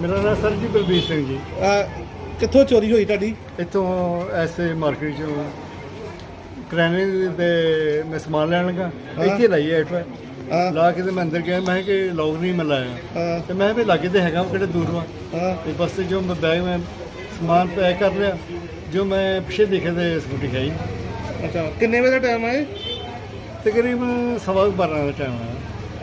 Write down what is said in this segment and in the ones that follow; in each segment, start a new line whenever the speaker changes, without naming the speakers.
ਮੇਰਾ ਨਾਮ ਸਰ ਜੀ ਬਲਬੀਰ ਸਿੰਘ ਜੀ।
ਅਹ ਕਿੱਥੋਂ ਚੋਰੀ ਹੋਈ ਤੁਹਾਡੀ?
ਇੱਥੋਂ ਐਸੇ ਮਾਰਕੀਟ ਚੋਂ ਕਰਿਆਨੇ ਦੇ ਮੈਂ ਸਮਾਨ ਲੈਣ ਲੱਗਾ। ਇੱਥੇ ਲਾਈ ਐਟ
ਹਾਂ।
ਲਾ ਕੇ ਤੇ ਮੈਂ ਅੰਦਰ ਗਿਆ। ਮੈਂ ਕਿਹਾ ਕਿ ਲੋਕ ਨਹੀਂ ਮੈਂ ਲਾਇਆ
ਹਾਂ।
ਤੇ ਮੈਂ ਵੀ ਲਾਗੇ ਤੇ ਹੈਗਾ ਕਿਹੜੇ ਦੂਰ ਵਾ।
ਹਾਂ।
ਤੇ ਬਸ ਤੇ ਜੋ ਮੈਂ ਬੈਗ ਮੈਂ ਸਮਾਨ ਪੈਕ ਕਰ ਲਿਆ। ਜੋ ਮੈਂ ਪਿੱਛੇ ਦੇਖੇ ਤੇ ਸਕੂਟੀ ਖਾਈ
ਅੱਛਾ। ਕਿੰਨੇ ਵਜੇ ਦਾ ਟਾਈਮ ਹੈ?
ਤਕਰੀਬਨ ਸਵਾ ਕੁ ਬਾਰਾਂ ਦਾ ਟਾਈਮ ਆ।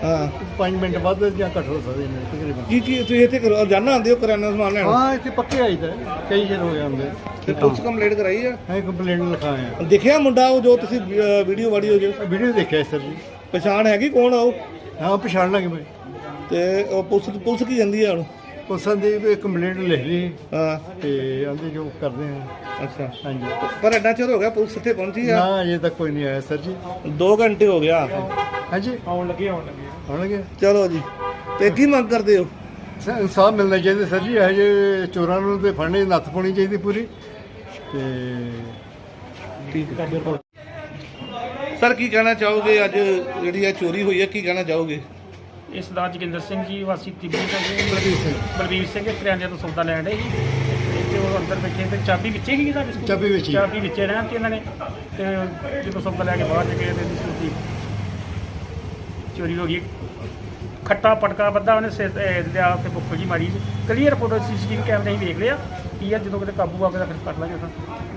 ਹਾਂ।
5 ਮਿੰਟ ਵੱਧ ਜਾਂ ਘੱਟ ਹੋ ਸਕਦੇ ਨੇ ਤਕਰੀਬਨ।
ਕੀ ਕੀ ਤੁਸੀਂ ਇੱਥੇ ਕਰੋ ਰੋਜ਼ਾਨਾ ਆਉਂਦੇ ਹੋ ਕਰਿਆਨਾ ਦਾ ਸਮਾਨ ਲੈਣ?
ਹਾਂ ਇੱਥੇ ਪੱਕੇ ਆਈਦਾ ਕਈ ਚਿਰ ਹੋ ਜਾਂਦੇ।
ਤੇ ਪੁਲਿਸ ਕੰਪਲੇਂਟ ਕਰਾਈ ਆ?
ਮੈਂ ਕੰਪਲੇਂਟ ਲਿਖਾਇਆ
ਦੇਖਿਆ ਮੁੰਡਾ ਉਹ ਜੋ ਤੁਸੀਂ ਵੀਡੀਓ ਵਾਡੀਓ ਜੋ
ਵੀਡੀਓ ਦੇਖਿਆ ਸਰ ਜੀ
ਪਛਾਣ ਹੈਗੀ ਕੌਣ ਆ ਉਹ?
ਹਾਂ ਪਛਾਣ ਲਾਂਗੇ ਮੈਂ
ਤੇ ਉਹ ਪੁਲਿਸ ਪੁਲਿਸ ਕੀ ਜਾਂਦੀ ਆ ਹੁਣ?
ਪੁਲਿਸਾਂ ਦੀ ਵੀ ਕੰਪਲੇਂਟ ਲਿਖ ਲਈ।
ਹਾਂ।
ਤੇ ਆਂਦੇ ਜੋ ਕਰਦੇ ਆ।
ਅੱਛਾ।
ਹਾਂਜੀ।
ਪਰ ਐਡਾ ਚਿਰ ਹੋ ਗਿਆ ਪੁਲਿਸ ਇੱਥੇ ਪਹੁੰਚੀ ਆ?
ਨਾ ਅਜੇ ਤੱਕ ਕੋਈ ਨਹੀਂ ਆਇਆ ਸਰ ਜੀ।
2 ਘੰਟੇ ਹੋ ਗਿਆ।
ਹਾਂਜੀ। ਆਉਣ ਲੱਗੇ ਆਉਣ ਲੱਗੇ। ਆਉਣਗੇ
ਚਲੋ ਜੀ। ਤੇ ਕੀ ਮੰਗ ਕਰਦੇ ਹੋ?
ਸ- ਇਨਸਾਫ ਮਿਲਣਾ ਚਾਹੀਦਾ ਸਰ ਜੀ ਇਹੋ ਜਿਹੇ ਚੋਰਾਂ ਨੂੰ ਤੇ ਫੜਨੇ ਦੀ ਨੱਥ ਪਾਉਣੀ ਚਾਹੀਦੀ ਪੂਰੀ। ਤੇ
ਠੀਕ ਹੈ। ਸਰ ਕੀ ਕਹਿਣਾ ਚਾਹੋਗੇ? ਅੱਜ ਜਿਹੜੀ ਇਹ ਚੋਰੀ ਹੋਈ ਹੈ ਕੀ ਕਹਿਣਾ ਚਾਹੋਗੇ?
ਇਹ ਸਰਦਾਰ ਜੋਗਿੰਦਰ ਸਿੰਘ ਜੀ ਵਾਸੀ ਤਿੱਬੀ ਤੋਂ ਜੀ।
ਬਲਬੀਰ ਸਿੰਘ।
ਬਲਬੀਰ ਸਿੰਘ ਕਰਿਆਨੇ ਤੋਂ ਸੌਦਾ ਲੈਣ ਦੇ ਸੀ। ਤੇ ਉਹ ਅੰਦਰ ਬੈਠੇ ਤੇ ਚਾਬੀ ਵਿੱਚੇ ਹੀ ਸਕੂਲ
ਚਾਬੀ ਵਿੱਚ ਹੀ।
ਚਾਬੀ ਵਿੱਚੇ ਰਹਿਣ ਤੇ ਇਹਨਾਂ ਨੇ ਤੇ ਜਦੋਂ ਸੌਦਾ ਲੈ ਕੇ ਬਾਹਰ ਨਿਕਲੇ ਤੇ ਇਹਦੀ ਸਕੂਟੀ ਚੋਰੀ ਹੋ ਗਈ। ਖੱਟਾ ਪਟਕਾ ਬੱਧਾ ਉਹਨੇ ਸਿਰ ਤੇ ਲਿਆ ਤੇ ਬੁੱਕਲ ਜੀ ਮਾਰੀ ਕਲੀਅਰ ਫੋਟੋ ਸੀਸੀਟੀਵੀ ਕੈਮਰੇ ਹੀ ਵੇਖ ਲਿਆ। ਕੀ ਆ ਜਦੋਂ ਕਿਤੇ ਕਾਬੂ ਆ ਗਿਆ ਫਿਰ ਕਰ ਲਾਂਗੇ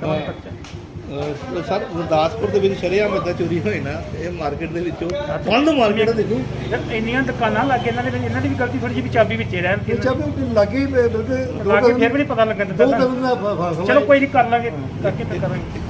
ਤਾਂ
ਸਰ ਗੁਰਦਾਸਪੁਰ ਦੇ ਵਿੱਚ ਸ਼ਰੇਆਮ ਏਦਾਂ ਚੋਰੀ ਹੋਈ ਨਾ ਇਹ ਮਾਰਕੀਟ ਦੇ ਵਿੱਚੋਂ ਬੰਦ ਮਾਰਕੀਟ ਦੇਖੋ?
ਯਾਰ ਇੰਨੀਆਂ ਦੁਕਾਨਾਂ ਲੱਗੇ ਇਹਨਾਂ ਦੇ ਇਹਨਾਂ ਦੀ ਵੀ ਗਲਤੀ ਥੋੜੀ ਜਿਹੀ ਵੀ ਚਾਬੀ ਵਿੱਚੇ ਰਹਿਣ ਤੇ
ਚਾਬੀ ਲੱਗੀ ਬਿਲਕੁਲ
ਲਾ ਕੇ ਫਿਰ ਵੀ ਨਹੀਂ ਪਤਾ ਲੱਗਣ
ਦੋ
ਦਿੱਤਾ ਨਾ।
ਕਦਮ ਦਾ ਫ- ਫਾਸਲਾ
ਚਲੋ ਕੋਈ ਨਹੀਂ ਕਰ ਲਾਂਗੇ ਕਰਕੇ ਤੇ ਕਰਾਂਗੇ।